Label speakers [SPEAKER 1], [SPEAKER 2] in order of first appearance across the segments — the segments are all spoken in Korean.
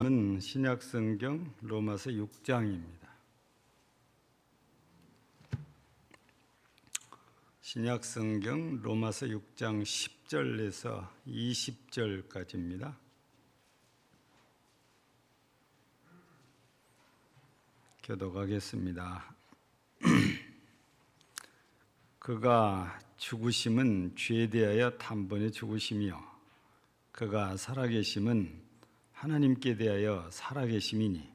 [SPEAKER 1] 은 신약 성경 로마서 6장입니다. 신약 성경 로마서 6장 10절에서 20절까지입니다. 교독하겠습니다. 그가 죽으심은 죄에 대하여 단번에 죽으심이요 그가 살아계심은 하나님께 대하여 살아계심이니.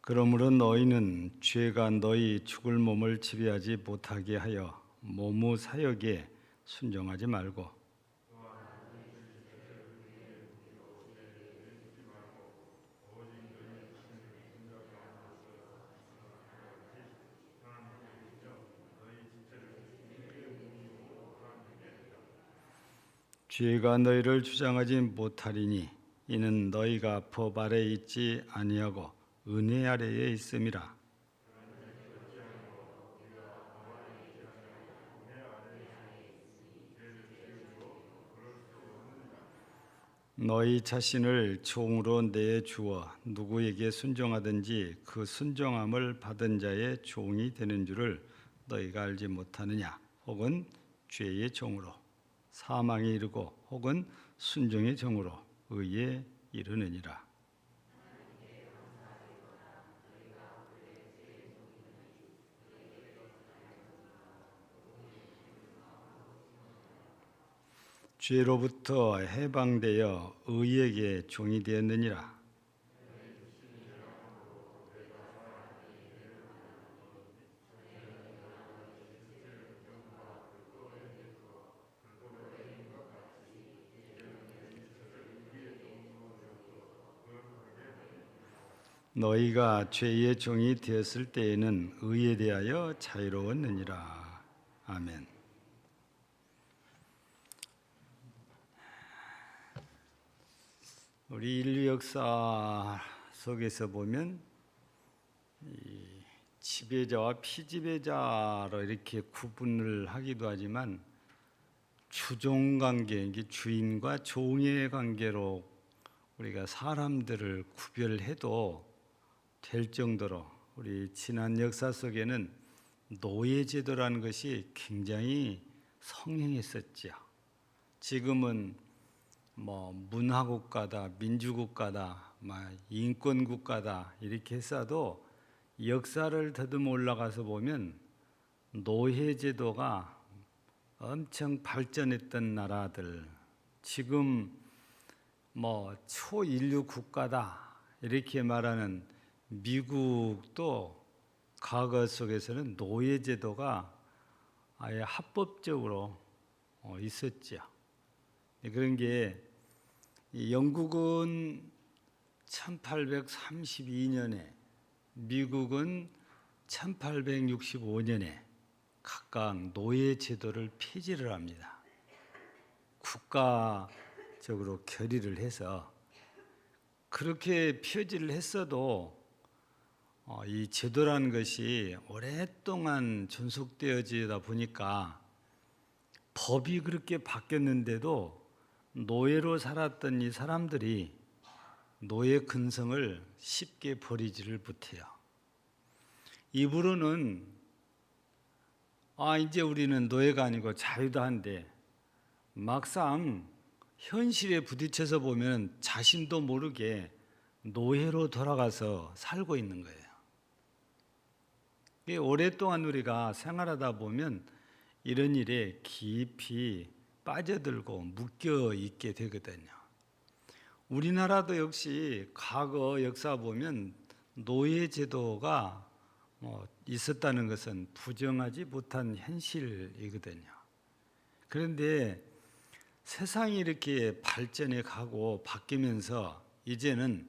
[SPEAKER 1] 그러므로 너희는 죄가 너희 죽을 몸을 지배하지 못하게 하여 몸의 사역에 순종하지 말고 죄가 너희를 주장하지 못하리니 이는 너희가 법 아래 있지 아니하고 은혜 아래에 있음이라. 너희 자신을 종으로 내 주어 누구에게 순종하든지 그 순종함을 받은 자의 종이 되는 줄을 너희가 알지 못하느냐? 혹은 죄의 종으로 사망에 이르고 혹은 순종의 종으로 의에 이르느니라. 죄로부터 해방되어 의에게 종이 되었느니라. 너희가 죄의 종이 되었을 때에는 의에 대하여 자유로웠느니라. 아멘. 우리 인류 역사 속에서 보면 이 지배자와 피지배자로 이렇게 구분을 하기도 하지만 주종 관계, 이게 주인과 종의 관계로 우리가 사람들을 구별해도 될 정도로 우리 지난 역사 속에는 노예 제도라는 것이 굉장히 성행했었죠. 지금은 뭐 문화국가다, 민주국가다, 막 인권국가다 이렇게 했어도 역사를 더듬어 올라가서 보면 노예 제도가 엄청 발전했던 나라들 지금 뭐 초인류 국가다 이렇게 말하는 미국도 과거 속에서는 노예 제도가 아예 합법적으로 어, 있었죠. 그런 게 영국은 1832년에 미국은 1865년에 각각 노예 제도를 폐지를 합니다. 국가적으로 결의를 해서 그렇게 폐지를 했어도 어, 이 제도라는 것이 오랫동안 존속되어지다 보니까 법이 그렇게 바뀌었는데도 노예로 살았던 이 사람들이 노예 근성을 쉽게 버리지를 못해요. 입으로는 아 이제 우리는 노예가 아니고 자유다 한데 막상 현실에 부딪혀서 보면 자신도 모르게 노예로 돌아가서 살고 있는 거예요. 오랫동안 우리가 생활하다 보면 이런 일에 깊이 빠져들고 묶여 있게 되거든요. 우리나라도 역시 과거 역사 보면 노예 제도가 뭐 있었다는 것은 부정하지 못한 현실이거든요. 그런데 세상이 이렇게 발전해 가고 바뀌면서 이제는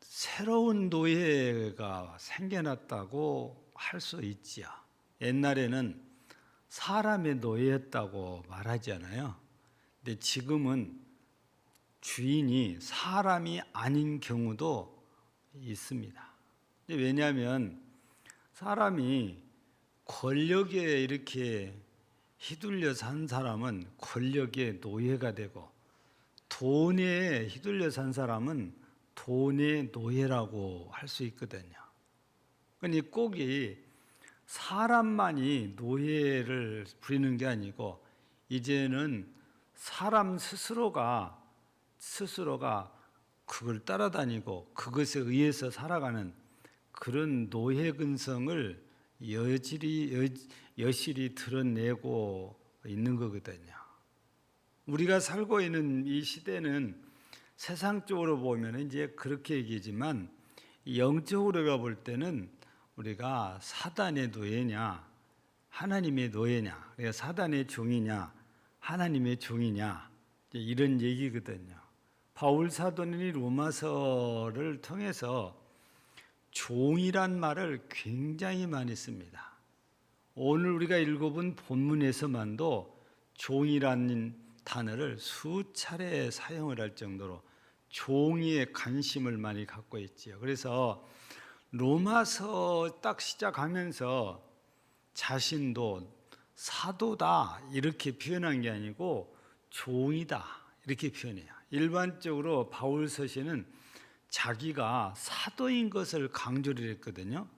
[SPEAKER 1] 새로운 노예가 생겨났다고 할 수 있지요. 옛날에는 사람의 노예였다고 말하잖아요. 근데 지금은 주인이 사람이 아닌 경우도 있습니다. 왜냐하면 사람이 권력에 이렇게 휘둘려 산 사람은 권력의 노예가 되고 돈에 휘둘려 산 사람은 돈의 노예라고 할 수 있거든요. 그러니 꼭이 사람만이 노예를 부리는 게 아니고 이제는 사람 스스로가 스스로가 그걸 따라다니고 그것에 의해서 살아가는 그런 노예 근성을 여질이 여, 여실히 드러내고 있는 거거든요. 우리가 살고 있는 이 시대는 세상적으로 보면 이제 그렇게 얘기지만 영적으로 볼 때는 우리가 사단의 노예냐 하나님의 노예냐 그러니까 사단의 종이냐 하나님의 종이냐 이런 얘기거든요. 바울 사도는 이 로마서를 통해서 종이란 말을 굉장히 많이 씁니다. 오늘 우리가 읽어본 본문에서만도 종이라는 단어를 수차례 사용을 할 정도로 종이에 관심을 많이 갖고 있지요. 그래서 로마서 딱 시작하면서 자신도 사도다 이렇게 표현한 게 아니고 종이다 이렇게 표현해요. 일반적으로 바울 서신은 자기가 사도인 것을 강조를 했거든요.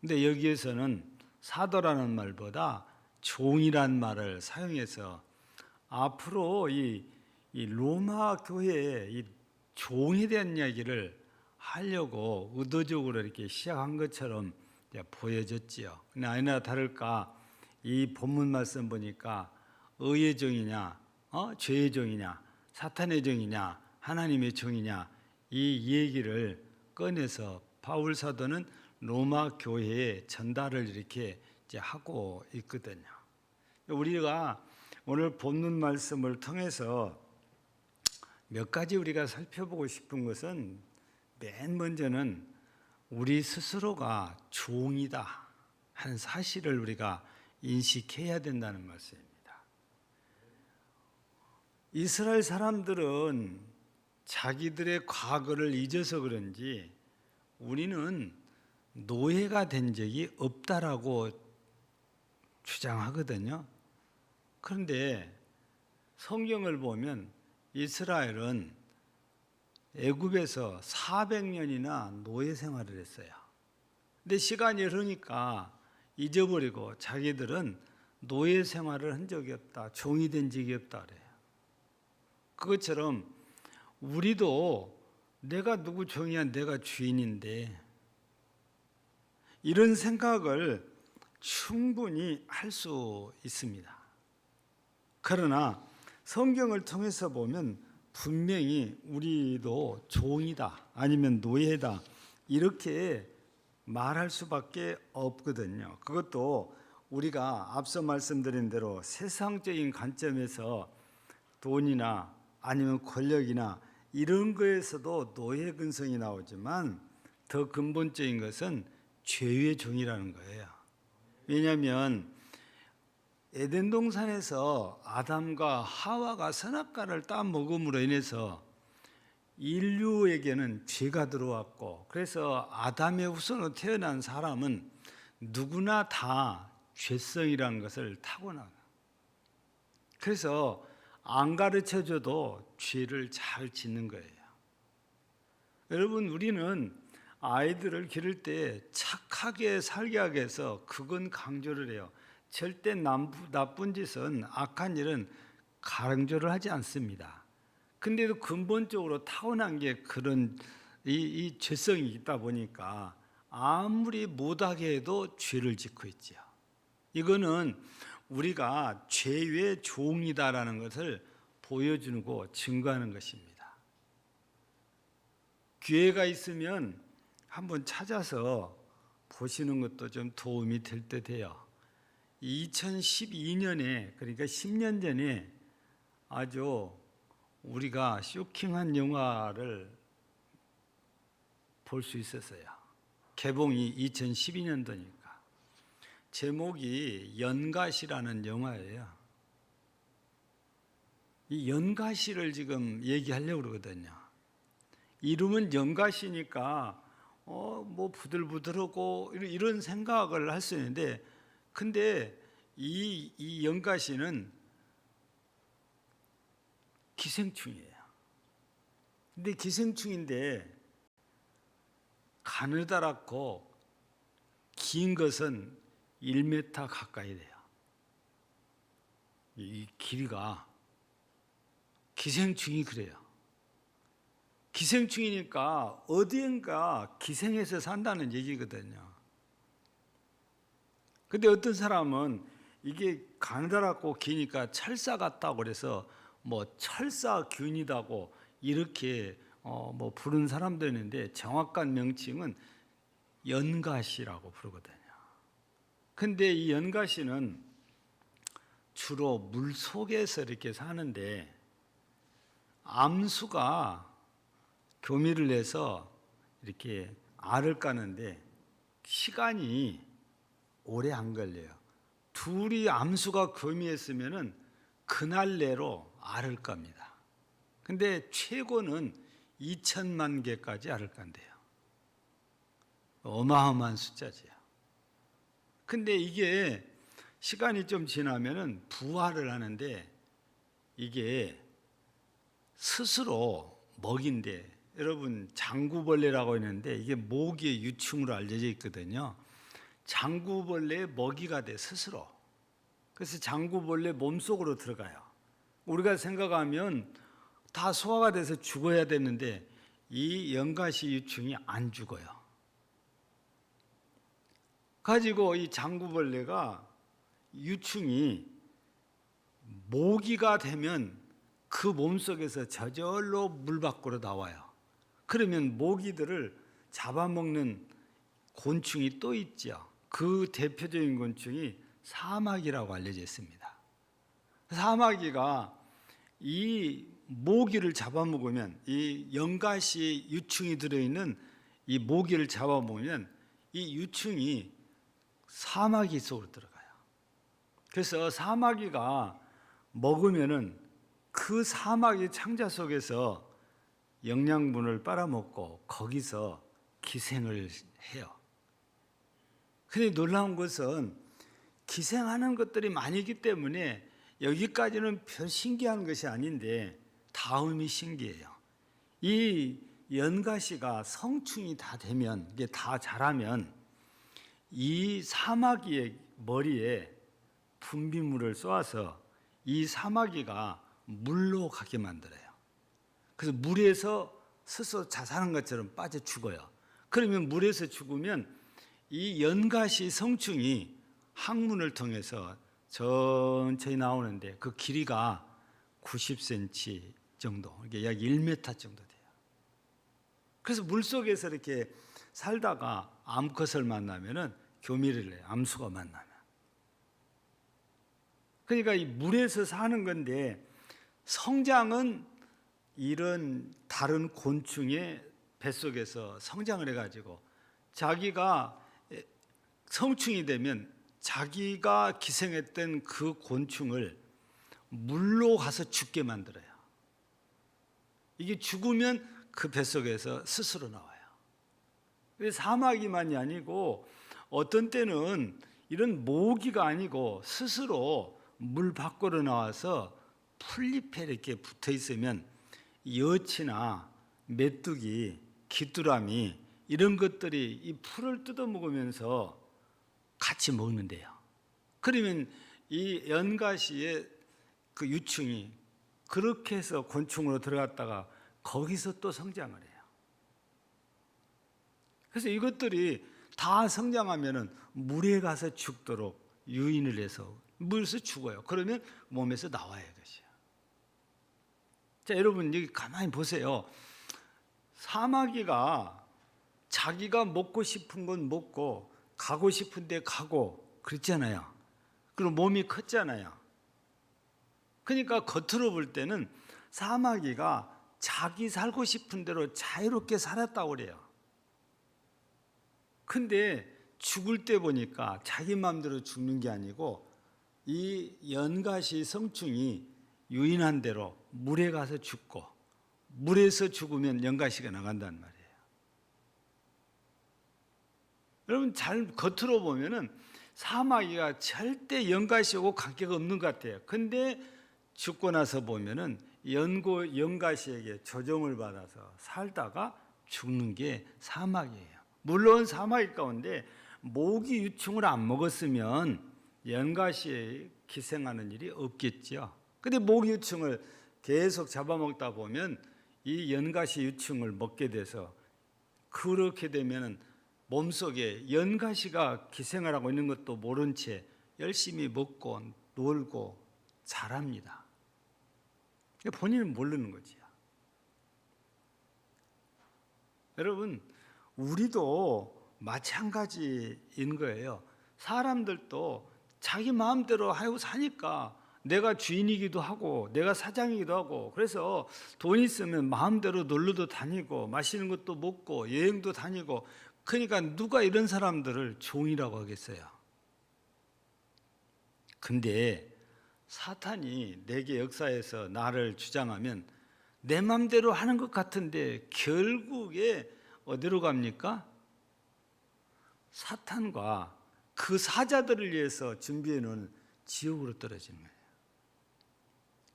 [SPEAKER 1] 근데 여기에서는 사도라는 말보다 종이란 말을 사용해서 앞으로 이, 이 로마 교회의 이 종에 대한 이야기를 하려고 의도적으로 이렇게 시작한 것처럼 보여졌지요. 근데 아니나 다를까 이 본문 말씀 보니까 의의 종이냐, 어? 죄의 종이냐, 사탄의 종이냐, 하나님의 종이냐 이 얘기를 꺼내서 바울 사도는 로마 교회에 전달을 이렇게 하고 있거든요. 우리가 오늘 본문 말씀을 통해서 몇 가지 우리가 살펴보고 싶은 것은 맨 먼저는 우리 스스로가 종이다 하는 사실을 우리가 인식해야 된다는 말씀입니다. 이스라엘 사람들은 자기들의 과거를 잊어서 그런지 우리는 노예가 된 적이 없다라고 주장하거든요. 그런데 성경을 보면 이스라엘은 애굽에서 400년이나 노예 생활을 했어요. 근데 시간이 흐르니까 잊어버리고 자기들은 노예 생활을 한 적이 없다. 종이 된 적이 없다 그래요. 그것처럼 우리도 내가 누구 종이야 내가 주인인데 이런 생각을 충분히 할 수 있습니다. 그러나 성경을 통해서 보면 분명히 우리도 종이다 아니면 노예다 이렇게 말할 수밖에 없거든요. 그것도 우리가 앞서 말씀드린 대로 세상적인 관점에서 돈이나 아니면 권력이나 이런 거에서도 노예 근성이 나오지만 더 근본적인 것은 죄의 종이라는 거예요. 왜냐하면 에덴 동산에서 아담과 하와가 선악과를 따 먹음으로 인해서 인류에게는 죄가 들어왔고 그래서 아담의 후손으로 태어난 사람은 누구나 다 죄성이라는 것을 타고나. 그래서 안 가르쳐 줘도 죄를 잘 짓는 거예요. 여러분 우리는 아이들을 기를 때 착하게 살게 하기 위해서 그건 강조를 해요. 절대 나쁜 짓은 악한 일은 강조를 하지 않습니다. 근데도 근본적으로 타고난 게 그런 이, 이 죄성이 있다 보니까 아무리 못하게 해도 죄를 짓고 있죠. 이거는 우리가 죄의 종이다라는 것을 보여주고 증거하는 것입니다. 기회가 있으면 한번 찾아서 보시는 것도 좀 도움이 될 듯 해요. 2012년에 그러니까 10년 전에 아주 우리가 쇼킹한 영화를 볼 수 있었어요. 개봉이 2012년도니까. 제목이 연가시라는 영화예요. 이 연가시를 지금 얘기하려고 그러거든요. 이름은 연가시니까 어 뭐 부들부들하고 이런- 이런 생각을 할 수 있는데 근데 이, 이 연가시는 기생충이에요. 근데 기생충인데 가느다랗고 긴 것은 1m 가까이 돼요. 이 길이가 기생충이 그래요. 기생충이니까 어디엔가 기생해서 산다는 얘기거든요. 근데 어떤 사람은 이게 가느다랗고 기니까 철사 같다고 그래서 뭐 철사균이다고 이렇게 어 뭐 부르는 사람도 있는데 정확한 명칭은 연가시라고 부르거든요. 근데 이 연가시는 주로 물 속에서 이렇게 사는데 암수가 교미를 내서 이렇게 알을 까는데 시간이 오래 안 걸려요. 둘이 암수가 교미했으면은 그날 내로 알을 겁니다. 근데 최고는 2천만 개까지 알을 깐대요. 어마어마한 숫자지요. 근데 이게 시간이 좀 지나면은 부화를 하는데 이게 스스로 먹인데 여러분 장구벌레라고 있는데 이게 모기의 유충으로 알려져 있거든요. 장구벌레의 먹이가 돼 스스로. 그래서 장구벌레 몸속으로 들어가요. 우리가 생각하면 다 소화가 돼서 죽어야 되는데 이 연가시 유충이 안 죽어요. 가지고 이 장구벌레가 유충이 모기가 되면 그 몸속에서 저절로 물 밖으로 나와요. 그러면 모기들을 잡아먹는 곤충이 또 있죠. 그 대표적인 곤충이 사마귀라고 알려져 있습니다. 사마귀가 이 모기를 잡아먹으면 이 연가시 유충이 들어있는 이 모기를 잡아먹으면 이 유충이 사마귀 속으로 들어가요. 그래서 사마귀가 먹으면은 그 사마귀 창자 속에서 영양분을 빨아먹고 거기서 기생을 해요. 근데 놀라운 것은 기생하는 것들이 많이 있기 때문에 여기까지는 별 신기한 것이 아닌데 다음이 신기해요. 이 연가시가 성충이 다 되면 이게 다 자라면 이 사마귀의 머리에 분비물을 쏘아서 이 사마귀가 물로 가게 만들어요. 그래서 물에서 스스로 자살한 것처럼 빠져 죽어요. 그러면 물에서 죽으면 이 연가시 성충이 항문을 통해서 천천히 나오는데 그 길이가 90cm 정도, 이게 약 1m 정도 돼요. 그래서 물 속에서 이렇게 살다가 암컷을 만나면은 교미를 해요. 암수가 만나면. 그러니까 이 물에서 사는 건데 성장은 이런 다른 곤충의 뱃속에서 성장을 해가지고 자기가 성충이 되면 자기가 기생했던 그 곤충을 물로 가서 죽게 만들어요. 이게 죽으면 그 뱃속에서 스스로 나와요. 사마귀만이 아니고 어떤 때는 이런 모기가 아니고 스스로 물 밖으로 나와서 풀잎에 이렇게 붙어 있으면 여치나 메뚜기, 귀뚜라미 이런 것들이 이 풀을 뜯어 먹으면서 같이 먹는데요. 그러면 이 연가시의 그 유충이 그렇게 해서 곤충으로 들어갔다가 거기서 또 성장을 해요. 그래서 이것들이 다 성장하면은 물에 가서 죽도록 유인을 해서 물에서 죽어요. 그러면 몸에서 나와야 것이요. 자, 여러분 여기 가만히 보세요. 사마귀가 자기가 먹고 싶은 건 먹고 가고 싶은 데 가고 그랬잖아요. 그리고 몸이 컸잖아요. 그러니까 겉으로 볼 때는 사마귀가 자기 살고 싶은 대로 자유롭게 살았다고 그래요. 근데 죽을 때 보니까 자기 마음대로 죽는 게 아니고 이 연가시 성충이 유인한 대로 물에 가서 죽고 물에서 죽으면 연가시가 나간단 말이에요. 여러분 잘 겉으로 보면은 사마귀가 절대 연가시하고 관계가 없는 것 같아요. 근데 죽고 나서 보면은 연고 연가시에게 조정을 받아서 살다가 죽는 게 사마귀예요. 물론 사마귀 가운데 모기 유충을 안 먹었으면 연가시에 기생하는 일이 없겠죠. 근데 모기 유충을 계속 잡아먹다 보면 이 연가시 유충을 먹게 돼서 그렇게 되면은 몸속에 연가시가 기생을 하고 있는 것도 모른 채 열심히 먹고 놀고 자랍니다. 본인은 모르는 거지요. 여러분, 우리도 마찬가지인 거예요. 사람들도 자기 마음대로 하고 사니까 내가 주인이기도 하고 내가 사장이기도 하고 그래서 돈 있으면 마음대로 놀러도 다니고 맛있는 것도 먹고 여행도 다니고 그러니까 누가 이런 사람들을 종이라고 하겠어요. 근데 사탄이 내게 역사에서 나를 주장하면 내 맘대로 하는 것 같은데 결국에 어디로 갑니까? 사탄과 그 사자들을 위해서 준비해 놓은 지옥으로 떨어지는 거예요.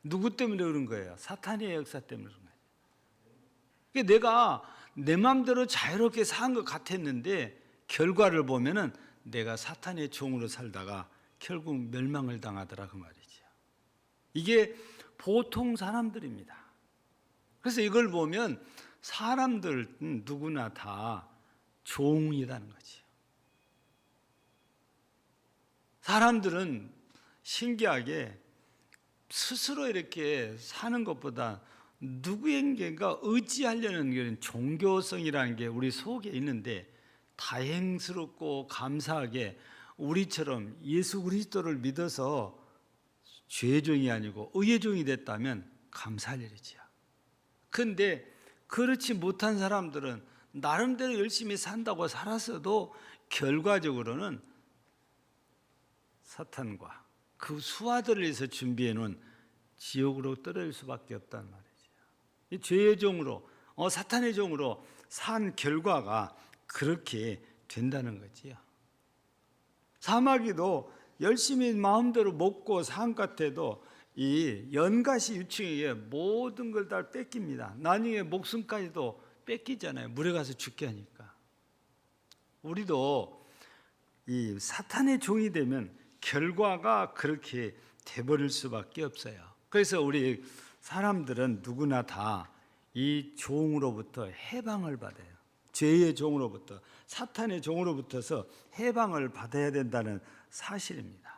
[SPEAKER 1] 누구 때문에 그런 거예요? 사탄의 역사 때문에 그런 거예요. 그러니까 내가 내 마음대로 자유롭게 산 것 같았는데 결과를 보면은 내가 사탄의 종으로 살다가 결국 멸망을 당하더라 그 말이죠. 이게 보통 사람들입니다. 그래서 이걸 보면 사람들은 누구나 다 종이라는 거지요. 사람들은 신기하게 스스로 이렇게 사는 것보다 누구에게가 의지하려는 게 종교성이라는 게 우리 속에 있는데 다행스럽고 감사하게 우리처럼 예수 그리스도를 믿어서 죄의 종이 아니고 의의 종이 됐다면 감사할 일이지요. 근데 그렇지 못한 사람들은 나름대로 열심히 산다고 살았어도 결과적으로는 사탄과 그 수하들을 위해서 준비해 놓은 지옥으로 떨어질 수밖에 없단 말이죠. 이 죄의 종으로 어, 사탄의 종으로 산 결과가 그렇게 된다는 거지요. 사마귀도 열심히 마음대로 먹고 산 같아도 이 연가시 유충에게 모든 걸 다 뺏깁니다. 나중에 목숨까지도 뺏기잖아요. 물에 가서 죽게 하니까. 우리도 이 사탄의 종이 되면 결과가 그렇게 돼버릴 수밖에 없어요. 그래서 우리 사람들은 누구나 다 이 종으로부터 해방을 받아요. 죄의 종으로부터 사탄의 종으로부터서 해방을 받아야 된다는 사실입니다.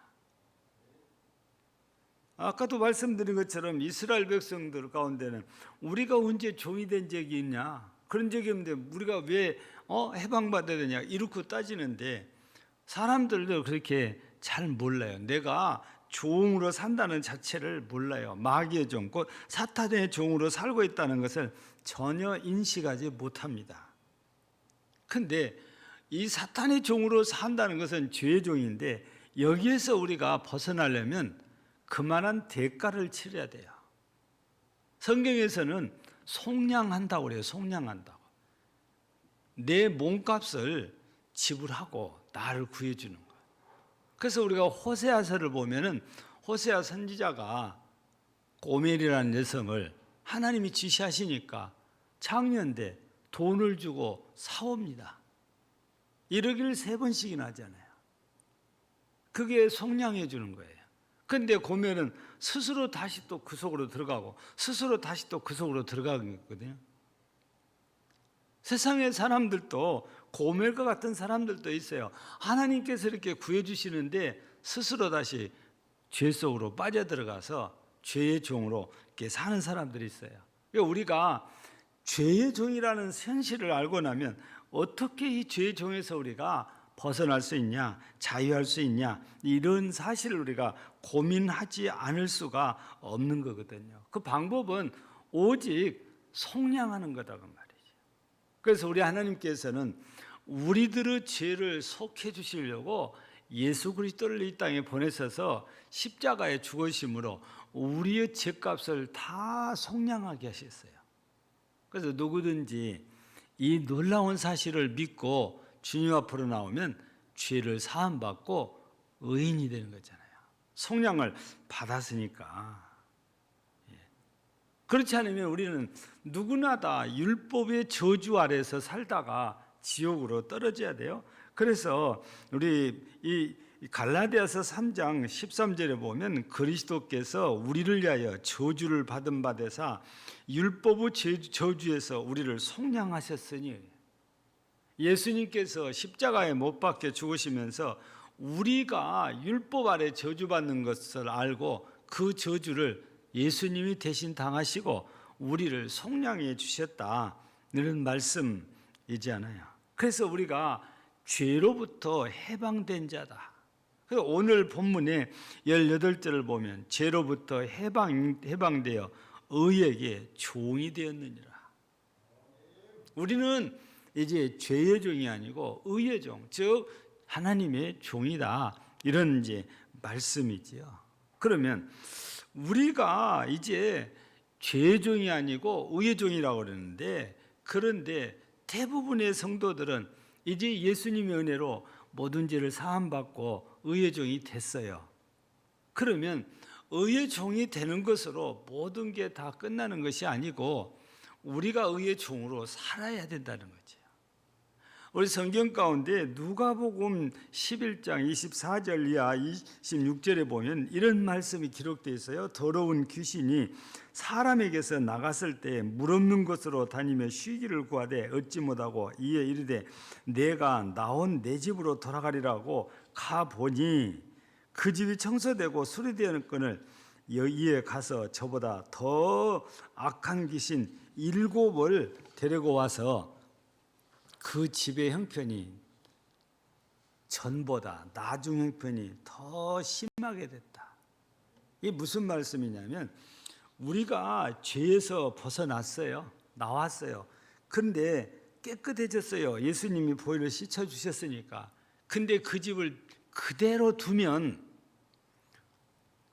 [SPEAKER 1] 아까도 말씀드린 것처럼 이스라엘 백성들 가운데는 우리가 언제 종이 된 적이 있냐? 그런 적이 없는데 우리가 왜 어, 해방받아야 되냐? 이렇게 따지는데 사람들도 그렇게 잘 몰라요. 내가 종으로 산다는 자체를 몰라요. 마귀의 종, 곧 사탄의 종으로 살고 있다는 것을 전혀 인식하지 못합니다. 근데 이 사탄의 종으로 산다는 것은 죄의 종인데 여기에서 우리가 벗어나려면 그만한 대가를 치러야 돼요. 성경에서는 속량한다고 그래요. 속량한다고. 내 몸값을 지불하고 나를 구해주는. 그래서 우리가 호세아서를 보면은 호세아 선지자가 고멜이라는 여성을 하나님이 지시하시니까 창년대 돈을 주고 사옵니다. 이러기를 세 번씩이나 하잖아요. 그게 속량해 주는 거예요. 근데 고멜은 스스로 다시 또 그 속으로 들어가고 스스로 다시 또 그 속으로 들어가는 거거든요. 세상의 사람들도 고멜과 같은 사람들도 있어요. 하나님께서 이렇게 구해주시는데 스스로 다시 죄 속으로 빠져들어가서 죄의 종으로 이렇게 사는 사람들이 있어요. 그러니까 우리가 죄의 종이라는 현실을 알고 나면 어떻게 이 죄의 종에서 우리가 벗어날 수 있냐, 자유할 수 있냐, 이런 사실을 우리가 고민하지 않을 수가 없는 거거든요. 그 방법은 오직 속량하는 거다 그 말이죠. 그래서 우리 하나님께서는 우리들의 죄를 속해 주시려고 예수 그리스도를 이 땅에 보내셔서 십자가에 죽으심으로 우리의 죄값을 다 속량하게 하셨어요. 그래서 누구든지 이 놀라운 사실을 믿고 주님 앞으로 나오면 죄를 사함 받고 의인이 되는 거잖아요. 속량을 받았으니까. 예. 그렇지 않으면 우리는 누구나 다 율법의 저주 아래서 살다가 지옥으로 떨어져야 돼요. 그래서 우리 이 갈라디아서 3장 13절에 보면 그리스도께서 우리를 위하여 저주를 받은 바 되사 율법의 저주에서 우리를 속량하셨으니 예수님께서 십자가에 못 박혀 죽으시면서 우리가 율법 아래 저주받는 것을 알고 그 저주를 예수님이 대신 당하시고 우리를 속량해 주셨다. 이런 말씀이지 않아요. 그래서 우리가 죄로부터 해방된 자다. 그래서 오늘 본문의 18절을 보면 죄로부터 해방, 해방되어 의에게 종이 되었느니라. 우리는 이제 죄의 종이 아니고 의의 종, 즉 하나님의 종이다. 이런 이제 말씀이지요. 그러면 우리가 이제 죄의 종이 아니고 의의 종이라고 그러는데 그런데 대부분의 성도들은 이제 예수님의 은혜로 모든 죄를 사함 받고 의의 종이 됐어요. 그러면 의의 종이 되는 것으로 모든 게 다 끝나는 것이 아니고 우리가 의의 종으로 살아야 된다는 거죠. 우리 성경 가운데 누가복음 11장 24절 이하 26절에 보면 이런 말씀이 기록되어 있어요. 더러운 귀신이 사람에게서 나갔을 때 물 없는 곳으로 다니며 쉬기를 구하되 얻지 못하고 이에 이르되 내가 나온 내 집으로 돌아가리라고 가 보니 그 집이 청소되고 수리되는 건을 여기에 가서 저보다 더 악한 귀신 일곱을 데리고 와서 그 집의 형편이 전보다 나중 형편이 더 심하게 됐다. 이게 무슨 말씀이냐면 우리가 죄에서 벗어났어요. 나왔어요. 그런데 깨끗해졌어요. 예수님이 보혈을 씻어 주셨으니까. 근데 그 집을 그대로 두면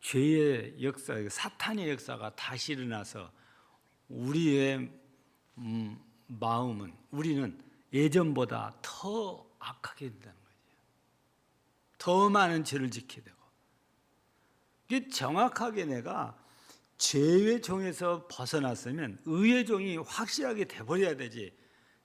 [SPEAKER 1] 죄의 역사, 사탄의 역사가 다시 일어나서 우리의 음, 마음은 우리는 예전보다 더 악하게 된다는 거죠. 더 많은 죄를 지게 되고. 이게 정확하게 내가 죄의 종에서 벗어났으면 의의 종이 확실하게 돼버려야 되지.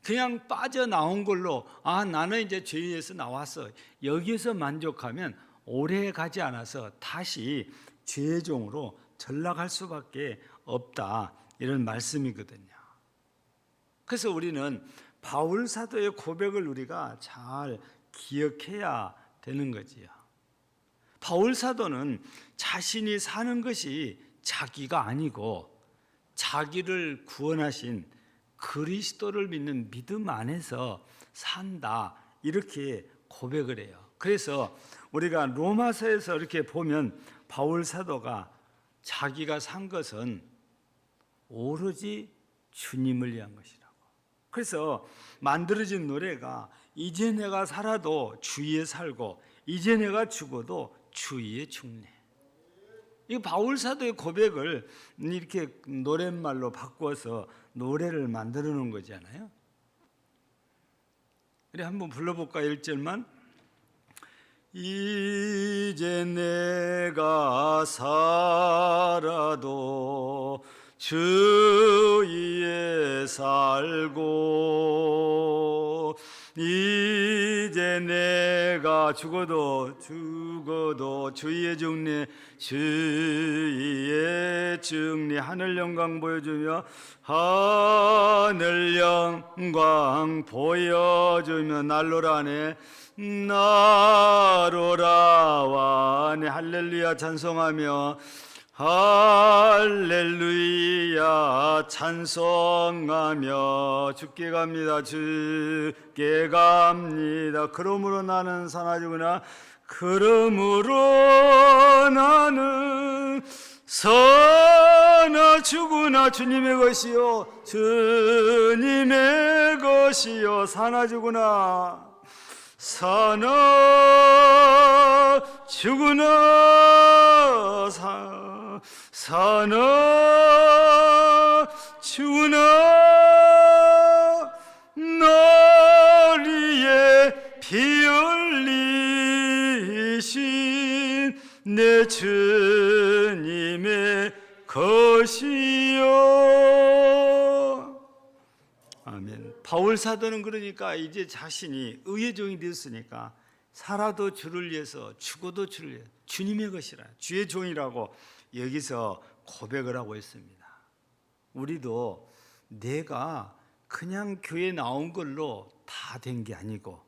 [SPEAKER 1] 그냥 빠져나온 걸로 아 나는 이제 죄에서 나왔어 여기에서 만족하면 오래 가지 않아서 다시 죄의 종으로 전락할 수밖에 없다 이런 말씀이거든요. 그래서 우리는 바울 사도의 고백을 우리가 잘 기억해야 되는 거지요. 바울 사도는 자신이 사는 것이 자기가 아니고 자기를 구원하신 그리스도를 믿는 믿음 안에서 산다 이렇게 고백을 해요. 그래서 우리가 로마서에서 이렇게 보면 바울 사도가 자기가 산 것은 오로지 주님을 위한 것이라고. 그래서 만들어진 노래가 이제 내가 살아도 주위에 살고 이제 내가 죽어도 주위에 죽네. 이 바울 사도의 고백을 이렇게 노랫말로 바꿔서 노래를 만들어 놓은 거잖아요. 우리 한번 불러볼까 1절만 이제 내가 살아도 주 위에 살고 이제 내가 죽어도 죽어도 주의 죽네. 주의 죽네. 하늘 영광 보여주며 하늘 영광 보여주며 날로라네. 나로라와네. 할렐루야 찬송하며 할렐루야 찬송하며 죽게 갑니다. 죽게 갑니다. 그러므로 나는 사나지구나. 그러므로 나는 사나주구나. 주님의 것이요 주님의 것이요 사나주구나. 사나 주구나. 사 사나 주나 날 위에 이신 내 주님의 것이요. 아멘. 바울 사도는 그러니까 이제 자신이 의의 종이 되었으니까 살아도 주를 위해서 죽어도 주를 위해 주님의 것이라 주의 종이라고 여기서 고백을 하고 있습니다. 우리도 내가 그냥 교회 나온 걸로 다 된 게 아니고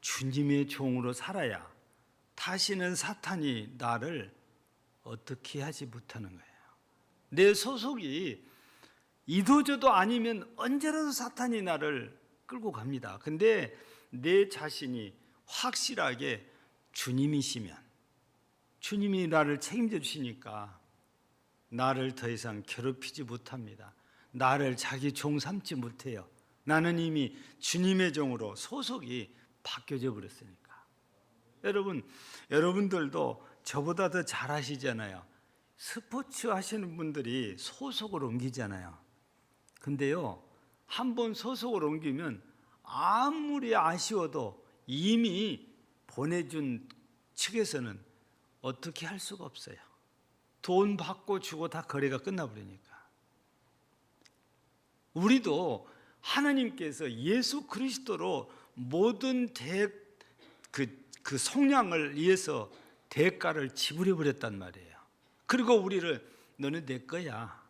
[SPEAKER 1] 주님의 종으로 살아야 다시는 사탄이 나를 어떻게 하지 못하는 거예요. 내 소속이 이도저도 아니면 언제라도 사탄이 나를 끌고 갑니다. 근데 내 자신이 확실하게 주님이시면 주님이 나를 책임져 주시니까 나를 더 이상 괴롭히지 못합니다. 나를 자기 종 삼지 못해요. 나는 이미 주님의 종으로 소속이 바뀌어져 버렸으니까. 여러분, 여러분들도 저보다 더 잘하시잖아요. 스포츠 하시는 분들이 소속을 옮기잖아요. 근데요, 한 번 소속을 옮기면 아무리 아쉬워도 이미 보내준 측에서는 어떻게 할 수가 없어요. 돈 받고 주고 다 거래가 끝나버리니까. 우리도 하나님께서 예수 그리스도로 모든 대, 그, 그 속량을 위해서 대가를 지불해 버렸단 말이에요. 그리고 우리를 너는 내 거야.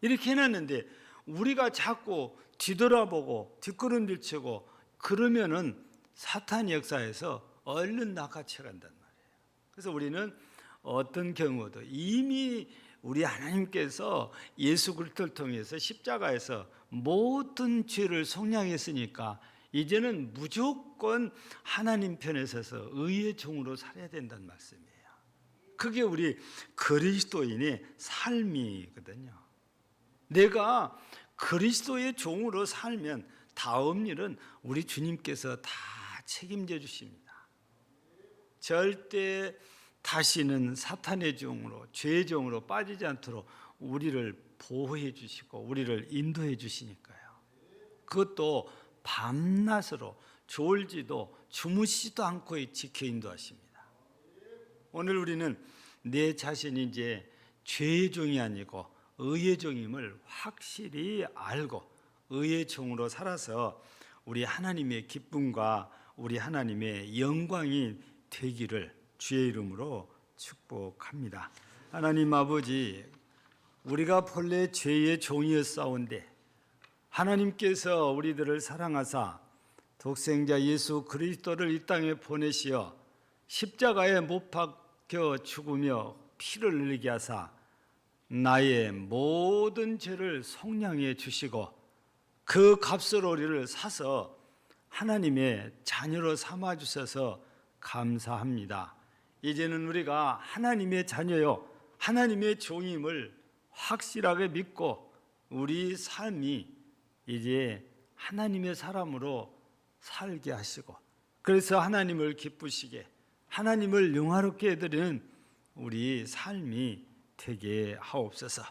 [SPEAKER 1] 이렇게 해놨는데 우리가 자꾸 뒤돌아보고 뒷걸음질 치고 그러면은 사탄 역사에서 얼른 낚아채 간단. 그래서 우리는 어떤 경우도 이미 우리 하나님께서 예수 그리스도를 통해서 십자가에서 모든 죄를 속량했으니까 이제는 무조건 하나님 편에 서서 의의 종으로 살아야 된다는 말씀이에요. 그게 우리 그리스도인의 삶이거든요. 내가 그리스도의 종으로 살면 다음 일은 우리 주님께서 다 책임져 주십니다. 절대 다시는 사탄의 종으로 죄의 종으로 빠지지 않도록 우리를 보호해 주시고 우리를 인도해 주시니까요. 그것도 밤낮으로 졸지도 주무시지도 않고 지켜 인도하십니다. 오늘 우리는 내 자신이 이제 죄의 종이 아니고 의의 종임을 확실히 알고 의의 종으로 살아서 우리 하나님의 기쁨과 우리 하나님의 영광이 되기를 주의 이름으로 축복합니다. 하나님 아버지, 우리가 본래 죄의 종이었사온데 하나님께서 우리들을 사랑하사 독생자 예수 그리스도를 이 땅에 보내시어 십자가에 못 박혀 죽으며 피를 흘리게 하사 나의 모든 죄를 속량해 주시고 그 값으로 우리를 사서 하나님의 자녀로 삼아 주셔서 감사합니다. 이제는 우리가 하나님의 자녀요 하나님의 종임을 확실하게 믿고 우리 삶이 이제 하나님의 사람으로 살게 하시고 그래서 하나님을 기쁘시게 하나님을 영화롭게 해드리는 우리 삶이 되게 하옵소서.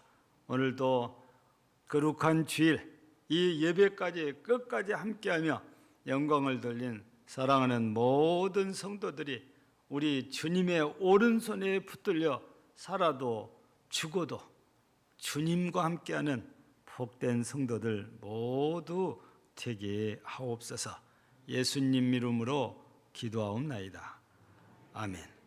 [SPEAKER 1] 오늘도 거룩한 주일 이 예배까지 끝까지 함께하며 영광을 돌린 사랑하는 모든 성도들이 우리 주님의 오른손에 붙들려 살아도 죽어도 주님과 함께하는 복된 성도들 모두 되게 하옵소서. 예수님 이름으로 기도하옵나이다. 아멘.